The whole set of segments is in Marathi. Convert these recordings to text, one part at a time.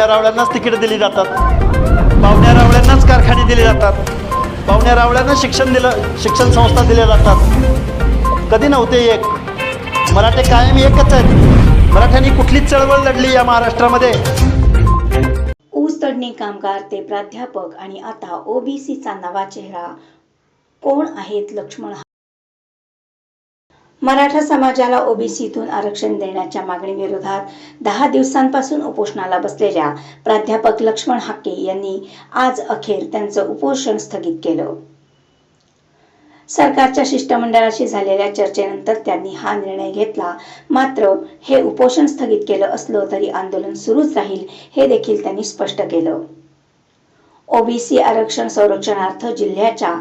पाहुण्या रावळ्यांनाच तिकीट दिली जातात. पाहुण्या रावळ्यांनाच कारखाने दिले जातात. पाहुण्या रावळ्यांना शिक्षण दिलं शिक्षण संस्था दिल्या जातात. कधी नव्हते एक. मराठे कायम एकच आहेत. मराठ्यांनी कुठलीच चळवळ लढली या महाराष्ट्रामध्ये? ऊस तडणी कामगार ते प्राध्यापक आणि आता ओबीसीचा नवा चेहरा कोण आहेत लक्ष्मण? मराठा समाजाला ओबीसीतून आरक्षण देण्याच्या मागणीविरोधात दहा दिवसांपासून उपोषणाला बसलेल्या प्राध्यापक लक्ष्मण हाके यांनी आज अखेर त्यांचं उपोषण स्थगित केलं. सरकारच्या शिष्टमंडळाशी झालेल्या चर्चेनंतर त्यांनी हा निर्णय घेतला. मात्र हे उपोषण स्थगित केलं असलं तरी आंदोलन सुरूच राहील हे देखील त्यांनी स्पष्ट केलं. ओबीसी आरक्षण संरक्षणार्थ जिल्ह्याच्या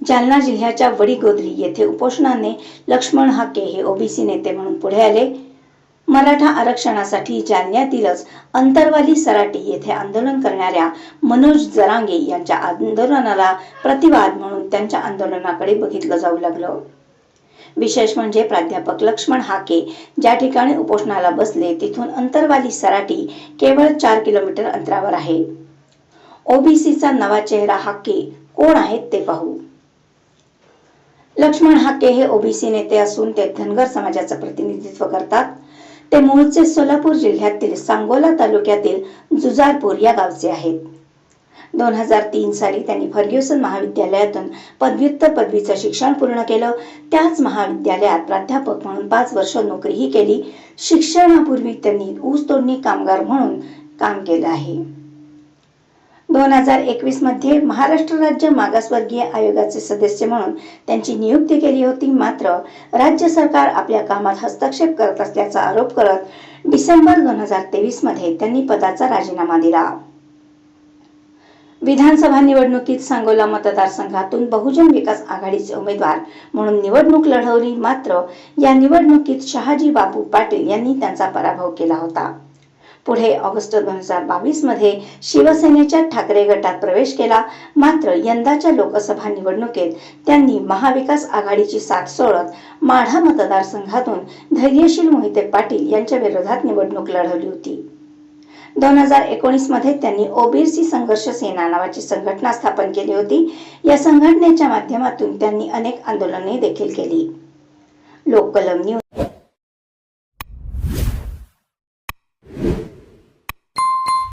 जालना जिल्ह्याच्या वडीगोद्री येथे उपोषणाने लक्ष्मण हाके हे ओबीसी नेते म्हणून पुढे आले. मराठा आरक्षणासाठी जालन्यातीलच अंतरवाली सराटी येथे आंदोलन करणाऱ्या मनोज जरांगे यांच्या आंदोलनाला प्रतिवाद म्हणून त्यांच्या आंदोलनाकडे बघितलं जाऊ लागलं. विशेष म्हणजे प्राध्यापक लक्ष्मण हाके ज्या ठिकाणी उपोषणाला बसले तिथून अंतरवाली सराटी केवळ चार किलोमीटर अंतरावर आहे. ओबीसीचा नवा चेहरा हाके कोण आहेत ते पाहू. लक्ष्मण हाके हे ओबीसी नेते असून ते धनगर समाजाचं प्रतिनिधित्व करतात. ते मूळचे सोलापूर जिल्ह्यातील सांगोला तालुक्यातील जुजारपूर या गावचे आहेत. दोन हजार तीन साली त्यांनी फर्ग्युसन महाविद्यालयातून पदव्युत्तर पदवीचं शिक्षण पूर्ण केलं. त्याच महाविद्यालयात प्राध्यापक म्हणून पाच वर्ष नोकरीही केली. शिक्षणापूर्वी त्यांनी ऊस तोडणी कामगार म्हणून काम केलं आहे. दोन हजार एकवीसमध्ये महाराष्ट्र राज्य मागासवर्गीय आयोगाचे सदस्य म्हणून त्यांची नियुक्ती केली होती. मात्र राज्य सरकार आपल्या कामात हस्तक्षेप करत असल्याचा आरोप करत डिसेंबर दोन हजार तेवीसमध्ये त्यांनी पदाचा राजीनामा दिला. विधानसभा निवडणुकीत सांगोला मतदारसंघातून बहुजन विकास आघाडीचे उमेदवार म्हणून निवडणूक लढवली. मात्र या निवडणुकीत शहाजी बापू पाटील यांनी त्यांचा पराभव केला होता. पुढे ऑगस्ट दोन हजार बावीसमध्ये शिवसेनेच्या ठाकरे गटात प्रवेश केला. मात्र यंदाच्या लोकसभा निवडणुकीत त्यांनी महाविकास आघाडीची साथ सोडत माढा मतदारसंघातून धैर्यशील मोहिते पाटील यांच्या विरोधात निवडणूक लढवली होती. दोन हजार एकोणीसमध्ये त्यांनी ओबीसी संघर्ष सेना नावाची संघटना स्थापन केली होती. या संघटनेच्या माध्यमातून त्यांनी अनेक आंदोलने देखील केली. लोककलम न्यूज